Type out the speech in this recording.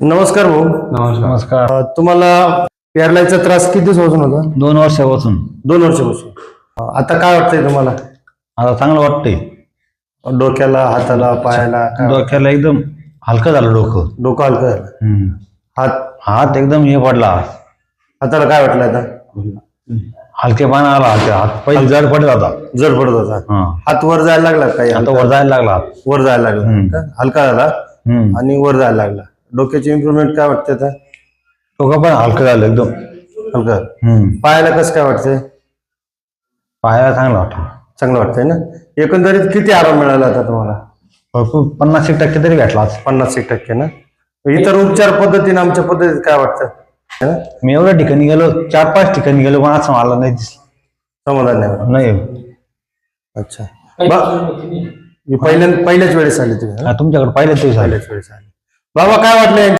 नमस्कार भाऊ. नमस्कार. अं, तुम्हाला पेरलायचा त्रास किती दिवसापासून होता? दोन वर्षापासून. दोन वर्षापासून. अं, आता काय वाटतंय तुम्हाला? आता चांगलं वाटतंय. डोक्याला हाताला पायाला काय? डोक्याला एकदम हलकं झालं डोकं. डोकं हलकं झालं. हम्म. हात? हात एकदम हे पडला. हाताला काय वाटलं आता? हलके पाना आला. हात हात पहिले जड पडत आता जड पडत होता. हा. हात वर जायला लागला काही आता वर जायला लागला. हात. वर जायला लागला. हम्म. का? हलका झाला. हम्म. आणि वर जायला लागला. डोक्याची इम्प्रुव्हमेंट काय वाटते आता? डोकं पण हलकं झालं एकदम. हलका? हम्म. पायाला कसं काय वाटतंय? पाहायला चांगलं वाटलं चांगलं वाटतंय ना? एकंदरीत किती आराम मिळाला आता तुम्हाला? भरपूर पन्नास एक टक्के तरी भेटला आज. पन्नास एक टक्के ना? इतर उपचार पद्धतीने आमच्या पद्धतीत काय वाटतं? है ना? मी एवढ्या ठिकाणी गेलो चार पाच ठिकाणी गेलो पण असं मला नाही दिसलं. समाधान नाही वाटत. नाही. अच्छा. बा- पहिल्या पहिल्याच वेळेस आली तुम्ही हा? तुमच्याकडे पाहिलं ते झालं पहिल्याच वेळेस आली. बाबा काय वाटलं